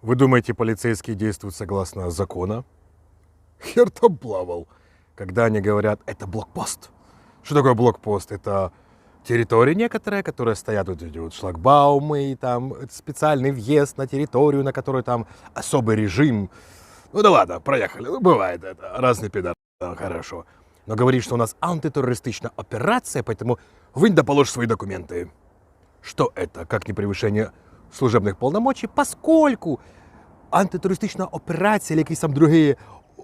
Вы думаете, полицейские действуют согласно закона? Хер там плавал. Когда они говорят, это блокпост. Что такое блокпост? Это территории некоторые, которые стоят вот эти вот шлагбаумы, и там специальный въезд на территорию, на которой там особый режим. Ну да ладно, проехали. Ну, бывает это. Разный пидор. Да, Хорошо. Но говорит, что у нас антитеррористичная операция, поэтому вынь да положь свои документы. Что это, как не превышение служебних полномочий, поскольку антитерористична операція, или якісь там другі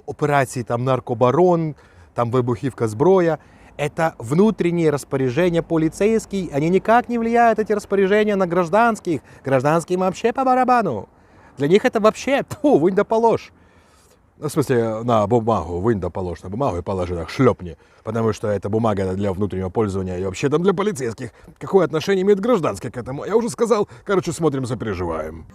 операції, там наркобарон, там вибухівка зброя, это внутренние распоряжения полицейских, они никак не влияют, эти распоряжения, на гражданских. Гражданским вообще по барабану. Для них это вообще, тьфу, вынь да положь. Ну, в смысле, на бумагу, вынь да положь на бумагу и положи так, шлепни. Потому что эта бумага для внутреннего пользования и вообще там для полицейских. Какое отношение имеет гражданское к этому? Я уже сказал. Короче, смотрим, сопереживаем.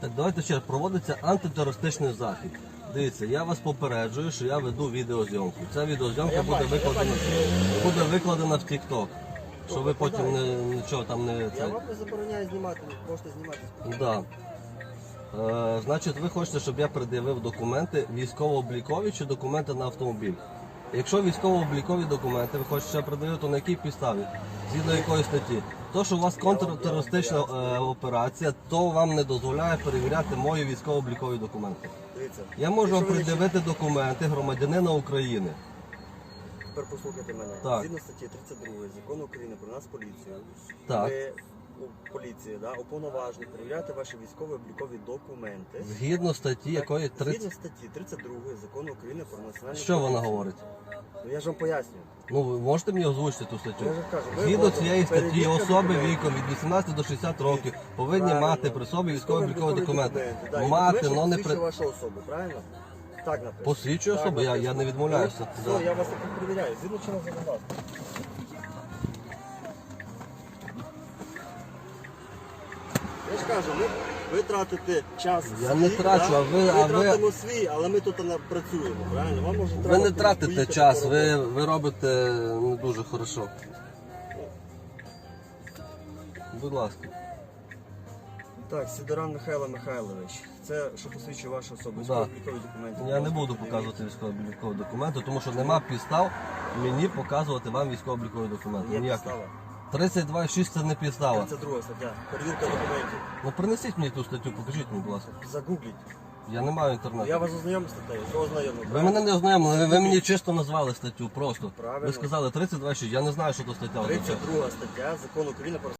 Так, давайте ще раз. Проводиться антитерористичний захід. Дивіться, я вас попереджую, що я веду відеозйомку. Ця відеозйомка буде викладена, буде викладена в TikTok. Щоб ви потім не, нічого там не Я це. вам не забороняю знімати, можете знімати. Да. Е, значить, ви хочете, щоб я пред'явив документи військово-облікові чи документи на автомобіль? Якщо військово-облікові документи ви хочете ще пред'явити, то на якій підставі? Згідно якої статті? То, що у вас контртерористична е, операція, то вам не дозволяє перевіряти мої військово-облікові документи. Дивіться. Я можу вам якщо ви не пред'явити документи громадянина України. Тепер послухайте мене. Так. Згідно статті 32 закону України про нас поліцію. Так. Ви у поліції, да, уповноважені перевіряти ваші військові облікові документи. Згідно статті якої Згідно 30... статті 32 закону України про національну Що вона поліцію. говорить? Ну я ж вам пояснюю. Ну, ви можете мені озвучити ту статтю? Я ж кажу, ви Згідно цієї статті перевірка особи документів. віком від 18 до 60 років повинні Правильно. мати при собі військово-облікові документи. Да, і Мати, але не при вашу особу, правильно? Так написано. посвідчує Так особу. Я, я написано. не відмовляюся. Ну. Все, я вас так і перевіряю. Згідно чинного законодавства. Я ж кажу, ви, ви тратите час. Я свій, не трачу, да? а ви- Ми а ви- тратимо свій, але ми тут не працюємо, правильно? Вам може Ви треба не тратите поїхати час, по ви, роботі. ви робите не дуже хорошо. Будь ласка. Так, Сидоран Михайло Михайлович. Це що посвідчує вашу особу. Да. Військово-облікові документи. Я не буду показувати військово-облікові документи, тому що нема підстав мені показувати вам військово-облікові документи. Є підстава. 32,6 це не підстава. 32 стаття. Перевірка документів. Ну принесіть мені ту статтю, покажіть мені, будь ласка. Загугліть. Я не маю інтернету. Я вас ознайомив з статтею, що ознайомив. Ви мене не ознайомили, ви, ви мені чисто назвали статтю просто. Правильно. Ви сказали 32,6, я не знаю, що то стаття. означає. 32 стаття закону України про